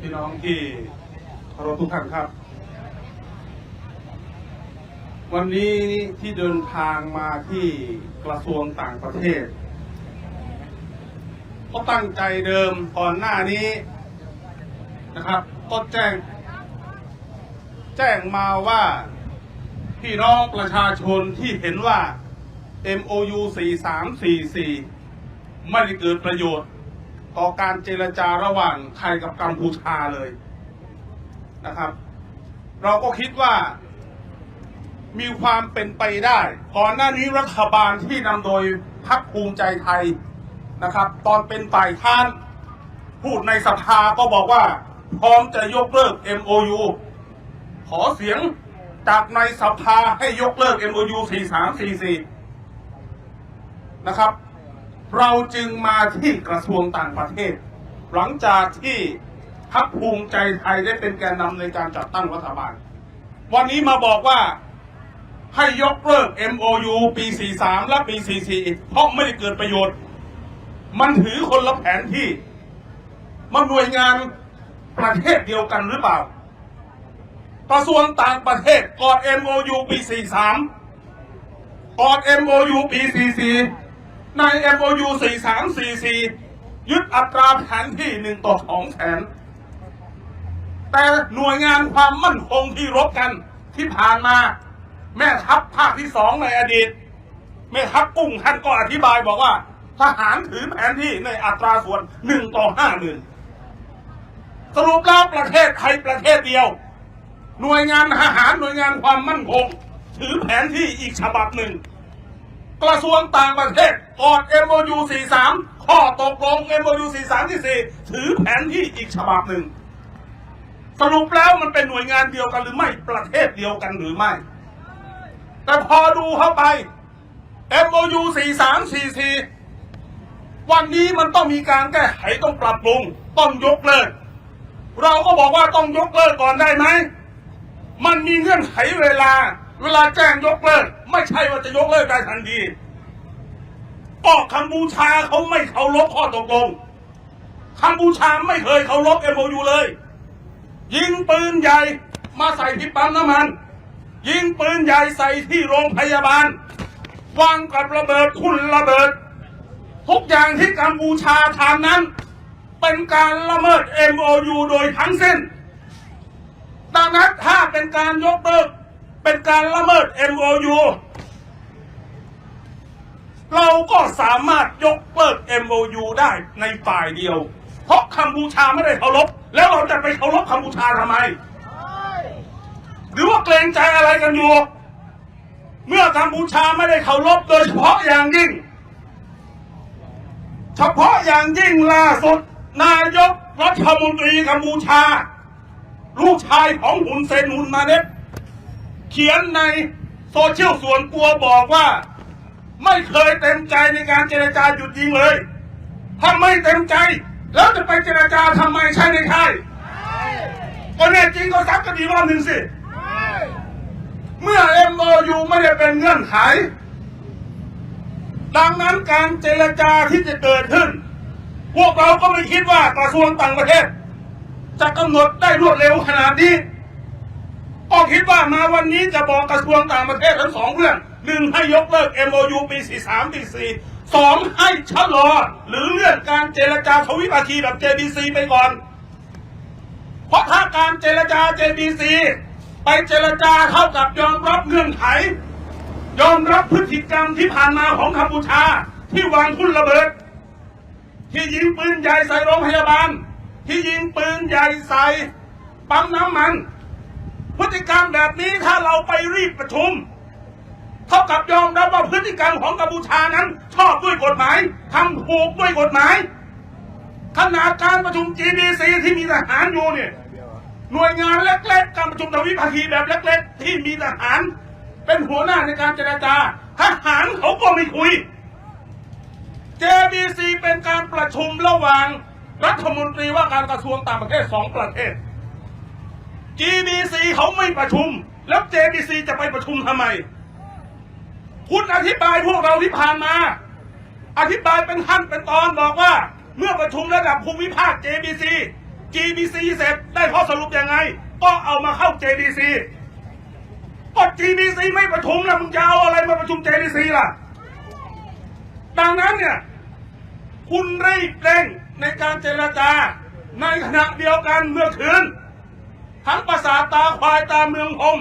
พี่น้องที่เคารพทุกท่านครับ วันนี้ที่เดินทางมาที่กระทรวงต่างประเทศ ก็ตั้งใจเดิมก่อนหน้านี้นะครับก็แจ้ง แจ้งมาว่าพี่น้องประชาชนที่เห็นว่า MOU 4344 ไม่ได้เกิดประโยชน์ ต่อการเจรจาระหว่างไทยกับกัมพูชาเลยนะครับ เราก็คิดว่ามีความเป็นไปได้ ก่อนหน้านี้รัฐบาลที่นำโดยพรรคภูมิใจไทยนะครับ ตอนเป็นฝ่ายค้านพูดในสภาก็บอกว่า พร้อมจะยกเลิก MOU ขอเสียงจากในสภาให้ยกเลิก MOU 4344 นะครับ เราจึงมาที่กระทรวงต่างประเทศ หลังจากที่พรรคภูมิใจไทยได้เป็นแกนนำในการจัดตั้งรัฐบาล วันนี้มาบอกว่าให้ยกเลิก MOU ปี 43 และปี 44 เพราะไม่ได้เกิดประโยชน์ มันถือคนละแผนที่ มันหน่วยงานประเทศเดียวกันหรือเปล่า กระทรวงต่างประเทศกอด MOU ปี 43กอด MOU ปี 44 ใน MOU 4344 ยึดอัตราแผนที่หนึ่งต่อสองแสนแต่หน่วยงานความมั่นคงที่รบกันที่ผ่านมา แม่ทัพภาคที่สองในอดีต แม่ทัพกุ้งท่านก็อธิบายบอกว่า ทหารถือแผนที่ในอัตราส่วนหนึ่งต่อห้าหมื่นสรุปแล้วประเทศไทยประเทศเดียว หน่วยงานทหารหน่วยงานความมั่นคง ถือแผนที่อีกฉบับหนึ่ง กระทรวงต่างประเทศกอด MOU 43 ข้อตกลง MOU 43 ที่ 4 ถือแผนที่อีกฉบับหนึ่ง สรุปแล้วมันเป็นหน่วยงานเดียวกันหรือไม่ประเทศเดียวกันหรือไม่ แต่พอดูเข้าไป MOU 4344 วันนี้มันต้องมีการแก้ไขต้องปรับปรุง ต้องยกเลิก เราก็บอกว่าต้องยกเลิกก่อนได้ไหม มันมีเงื่อนไขเวลา เวลาแจ้งยกเลิก ไม่ใช่ว่าจะยกเลิกได้ทันทีก็กัมพูชาเขาไม่เคารพข้อตกลงกัมพูชาไม่เคยเคารพ MOU เลย ยิงปืนใหญ่มาใส่ที่ปั๊มน้ำมัน ยิงปืนใหญ่ใส่ที่โรงพยาบาล วางกับระเบิดคุณระเบิด ทุกอย่างที่กัมพูชาทำนั้น เป็นการละเมิด MOU โดยทั้งสิ้น ดังนั้นถ้าเป็นการยกเลิก เป็นการละเมิด MOU เราก็สามารถยกเลิก MOU ได้ในฝ่ายเดียว เพราะกัมพูชาไม่ได้เคารพ แล้วเราจะไปเคารพกัมพูชาทำไม หรือว่าเกรงใจอะไรกันอยู่ เมื่อกัมพูชาไม่ได้เคารพโดยเฉพาะอย่างยิ่ง เฉพาะอย่างยิ่งล่าสุดนายกรัฐมนตรีกัมพูชา ลูกชายของหุนเซนหุนมาเน็ต เขียนในโซเชียลส่วนตัวบอกว่า ไม่เคยเต็มใจในการเจรจาหยุดยิงเลยถ้าไม่เต็มใจ แล้วจะไปเจรจาทำไมใช่ไหมใช่ก็แน่จริงก็ซักกันอีกรอบหนึ่งสิ เมื่อ MOU ไม่ได้เป็นเงื่อนไข ดังนั้นการเจรจาที่จะเกิดขึ้น พวกเราก็ไม่คิดว่ากระทรวงต่างประเทศ จะกำหนดได้รวดเร็วขนาดนี้ ก็คิดว่ามาวันนี้จะบอกกระทรวงต่างประเทศทั้งสองเรื่องหนึ่งให้ยกเลิก MOU ปี 43 ปี 4 สองให้ชะลอ หรือเลื่อนการเจรจาทวิภาคีแบบ JBC ไปก่อน เพราะถ้าการเจรจา JBC ไปเจรจาเท่ากับยอมรับเงื่อนไข ยอมรับพฤติกรรมที่ผ่านมาของกัมพูชา ที่วางทุ่นระเบิด ที่ยิงปืนใหญ่ใส่โรงพยาบาล ที่ยิงปืนใหญ่ใส่ปั๊มน้ำมัน พฤติกรรมแบบนี้ถ้าเราไปรีบประชุมเท่ากับยอมรับว่าพฤติกรรมของกัมพูชานั้น ชอบด้วยกฎหมายทำถูกด้วยกฎหมายขนาดการประชุม GBC ที่มีทหารอยู่เนี่ยหน่วยงานเล็กๆการประชุมทวิภาคีแบบเล็กๆที่มีทหาร เป็นหัวหน้าในการเจรจาทหารเขาก็ไม่คุย JBC เป็นการประชุมระหว่างรัฐมนตรีว่าการกระทรวงต่างประเทศสองประเทศ GBC เขาไม่ประชุม แล้ว JBC จะไปประชุมทำไม คุณอธิบายพวกเราที่ผ่านมา อธิบายเป็นขั้นเป็นตอนบอกว่า เมื่อประชุมระดับภูมิภาค JBC GBC เสร็จได้ข้อสรุปยังไง ก็เอามาเข้า JDC ก็ GBC ไม่ประชุมแล้วมึงจะเอาอะไรมาประชุม JDC ล่ะ ดังนั้นเนี่ย คุณรีบเร่งในการเจรจาในขณะเดียวกันเมื่อคืน ทั้งประสาทตาควายตาเมืองพรม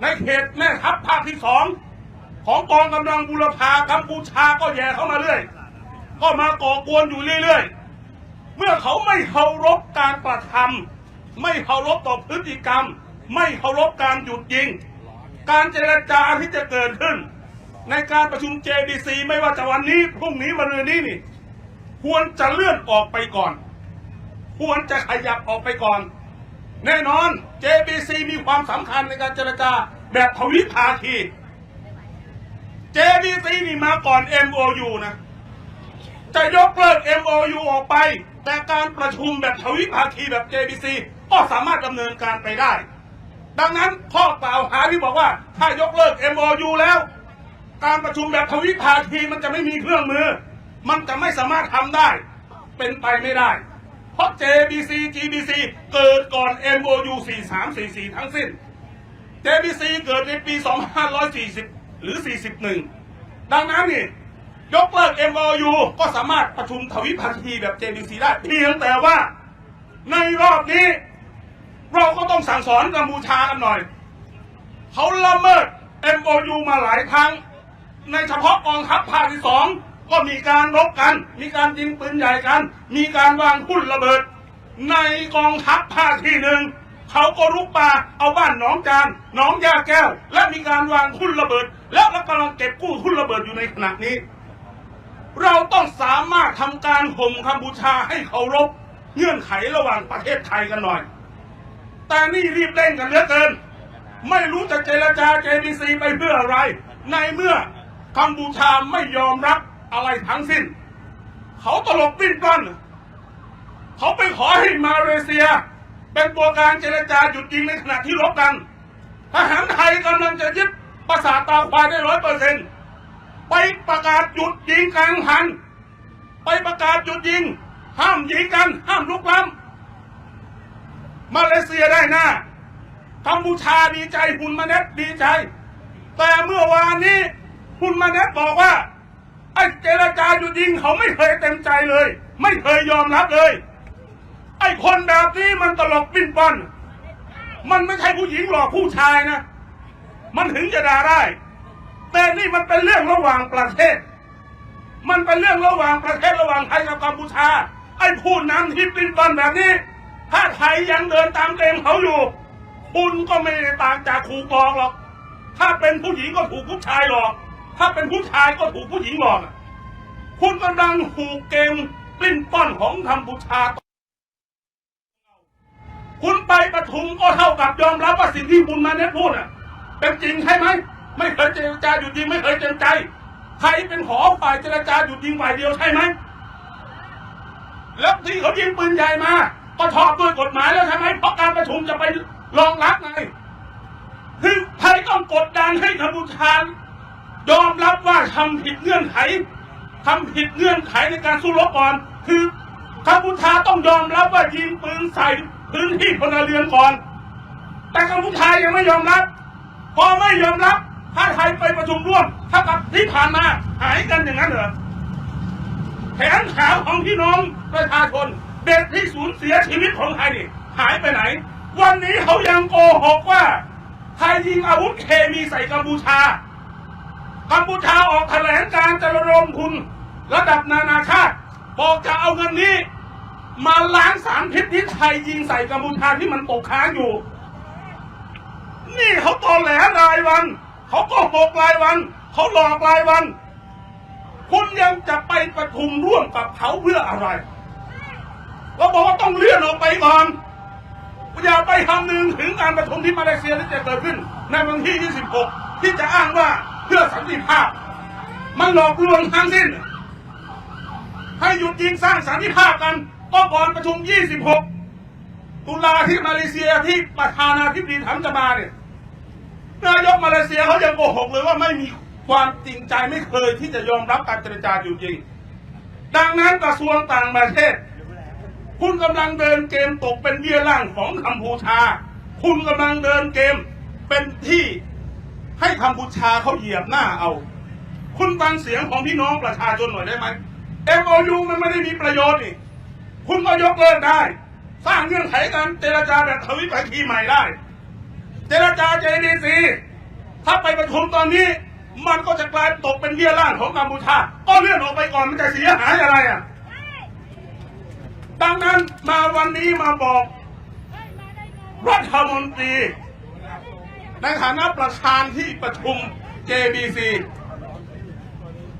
ในเขตแม่ทัพภาคที่สองของกองกำลังบุรพากัมพูชาก็แย่เข้ามาเรื่อย ก็มาก่อกวนอยู่เรื่อยๆ เมื่อเขาไม่เคารพการกระทำไม่เคารพต่อพฤติกรรม ไม่เคารพการหยุดยิง การเจรจาที่จะเกิดขึ้น ในการประชุม JDC ไม่ว่าจะวันนี้พรุ่งนี้มะรืนนี้นี่ ควรจะเลื่อนออกไปก่อน ควรจะขยับออกไปก่อน แน่นอน JBC มีความสำคัญในการเจรจาแบบทวิภาคี JBC นี่มาก่อน MOU นะ จะยกเลิก MOU ออกไป แต่การประชุมแบบทวิภาคีแบบ JBC ก็สามารถดำเนินการไปได้ ดังนั้นข้อกล่าวหาที่บอกว่า ถ้ายกเลิก MOU แล้ว การประชุมแบบทวิภาคีมันจะไม่มีเครื่องมือ มันจะไม่สามารถทำได้ เป็นไปไม่ได้ เพราะ JBC GBC เกิดก่อน MOU 4344 ทั้งสิ้น JBC เกิดในปี 2540 หรือ 41 ดังนั้นนี่ยกเลิก MOU ก็สามารถประชุมทวิภาคีแบบ JBC ได้เพียงแต่ว่าในรอบนี้ เราก็ต้องสั่งสอนกัมพูชากันหน่อย เขาละเมิด MOU มาหลายครั้ง ในเฉพาะกองทัพภาคที่สอง ก็มีการรบกัน มีการยิงปืนใหญ่กัน มีการวางทุ่นระเบิด ในกองทัพภาคที่หนึ่งเขาก็รุกป่าเอาบ้านหนองจานหนองยาแก้ว และมีการวางทุ่นระเบิด และกำลังเก็บกู้ทุ่นระเบิดอยู่ในขณะนี้ เราต้องสามารถทำการข่มกัมพูชาให้เคารพเงื่อนไขระหว่างประเทศไทยกันหน่อย แต่นี่รีบเร่งกันเหลือเกิน ไม่รู้จะเจรจา JBC ไปเพื่ออะไร ในเมื่อกัมพูชาไม่ยอมรับ อะไรทั้งสิ้น เขาตลกปิ้นปล้นเขาไปขอให้มาเลเซีย เป็นตัวการเจรจาหยุดยิงในขณะที่รบกันทหารไทยกำลังจะยึดปราสาทตาควายได้ร้อยเปอร์เซ็นต์ไปประกาศหยุดยิงกลางหัน ไปประกาศหยุดยิง ห้ามยิงกัน ห้ามลุกล้ำมาเลเซียได้หน้ากัมพูชาดีใจคุณมาเน็ตดีใจ แต่เมื่อวานนี้คุณมาเน็ตบอกว่า ไอ้เจรจาหยุดยิงเขาไม่เคยเต็มใจเลย ไม่เคยยอมรับเลย ไอ้คนแบบนี้มันตลกปิ้นป้นมันไม่ใช่ผู้หญิงหรอกผู้ชายนะ มันถึงจะด่าได้ แต่นี่มันเป็นเรื่องระหว่างประเทศ มันเป็นเรื่องระหว่างประเทศระหว่างไทยกับกัมพูชา ไอ้ผู้นำที่ปิ้นป้นแบบนี้ ถ้าไทยยังเดินตามเกมเขาอยู่ คุณก็ไม่ต่างจากขู่กองหรอก ถ้าเป็นผู้หญิงก็ถูกผู้ชายหลอก ถ้าเป็นผู้ชายก็ถูกผู้หญิงหลอกคุณกำลังถูกเกมปลิ้นป้อนของกัมพูชา คุณไปประชุมก็เท่ากับยอมรับว่าสิ่งที่คุณมาเน็ตพูดอะ เป็นจริงใช่ไหม ไม่เคยเจรจาหยุดยิงไม่เคยเต็มใจ ใครเป็นขอฝ่ายเจรจาหยุดยิงฝ่ายเดียวใช่ไหม แล้วที่เขายิงปืนใหญ่มา ก็ชอบด้วยกฎหมายแล้วใช่ไหม เพราะการประชุมจะไปรองรับไงคือไทยต้องกดดันให้กัมพูชา ยอมรับว่าทำผิดเงื่อนไขทำผิดเงื่อนไขในการสู้รบก่อน คือกัมพูชาต้องยอมรับว่ายิงปืนใส่พื้นที่พลเรือนก่อน แต่กัมพูชายังไม่ยอมรับ พอไม่ยอมรับถ้าไทยไปประชุมร่วมถ้ากับที่ผ่านมาหายกันอย่างนั้นเหรอแขนขาของพี่น้องประชาชนเด็กที่สูญเสียชีวิตของไทยนี่หายไปไหน วันนี้เขายังโกหกว่าไทยยิงอาวุธเคมีใส่กัมพูชา กัมพูชาออกแถลงการจะระดมทุนระดับนานาชาติ บอกจะเอาเงินนี้ มาล้างสารพิษที่ไทยยิงใส่กัมพูชาที่มันตกค้างอยู่ นี่เขาตอแหลรายวัน เขาก็หกรายวัน เขาหลอกรายวัน คุณยังจะไปประชุมร่วมกับเขาเพื่ออะไรเราบอกว่าต้องเลื่อนออกไปก่อนอย่าไปคำนึงถึงการประชุมที่มาเลเซียที่จะเกิดขึ้น ในวันที่ 26 ที่จะอ้างว่า พื่อสันติภาพ มันหลอกลวงทั้งสิ้น ให้หยุดยิงสร้างสันติภาพกันก็ก่อนประชุม 26 ตุลาที่มาเลเซียที่ประธานาธิบดีถังจะมาเนี่ยนายกมาเลเซียเขายังโกหกเลยว่าไม่มีความจริงใจไม่เคยที่จะยอมรับการเจรจาอยู่จริง ดังนั้นกระทรวงต่างประเทศ คุณกำลังเดินเกมตกเป็นเบี้ยล่างของกัมพูชา คุณกำลังเดินเกมเป็นที่ กัมพูชาเขาเหยียบหน้าเอา คุณฟังเสียงของพี่น้องประชาชนหน่อยได้ไหม MOU มันไม่ได้มีประโยชน์นี่ คุณก็ยกเลิกได้ สร้างเงื่อนไขการเจรจาแบบทวิภาคีใหม่ได้ เจรจา JDC ถ้าไปประชุมตอนนี้ มันก็จะกลายตกเป็นเบี้ยล่างของกัมพูชา ก็เลื่อนออกไปก่อนมันจะเสียหายอะไรอะ ดังนั้นมาวันนี้มาบอกรัฐมนตรี ในฐานะประธานที่ประชุม JBC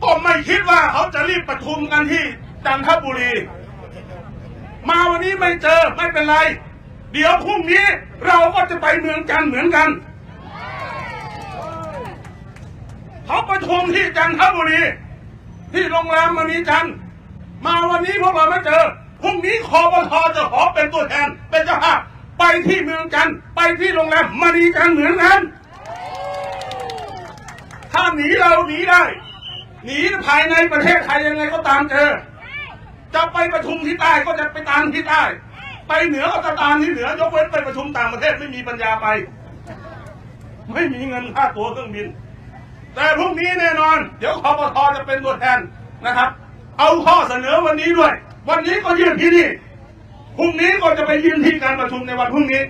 ก็ไม่คิดว่าเขาจะรีบประชุมกันที่จันทบุรี มาวันนี้ไม่เจอไม่เป็นไร เดี๋ยวพรุ่งนี้เราก็จะไปเมืองจันเหมือนกัน เขาประชุมที่จันทบุรี ที่โรงแรมมณีจันมาวันนี้พวกเราไม่เจอพรุ่งนี้คอปทจะขอเป็นตัวแทนเป็นเจ้าภาพ ไปที่เมืองจัน ไปที่โรงแรมมณีจันเหมือนกันถ้าหนีเราหนีได้หนีภายในประเทศไทยยังไงก็ตามเจอ จะไปประชุมที่ใต้ก็จะไปตามที่ใต้ ไปเหนือก็จะตามที่เหนือยกเว้นไปประชุมต่างประเทศไม่มีปัญญาไป ไม่มีเงินค่าตั๋วเครื่องบิน แต่พรุ่งนี้แน่นอน เดี๋ยวคอปทจะเป็นตัวแทนนะครับ เอาข้อเสนอวันนี้ด้วย วันนี้ก็ยื่นที่นี่ พรุ่งนี้ก็จะไปยื่นที่การประชุมในวันพรุ่งนี้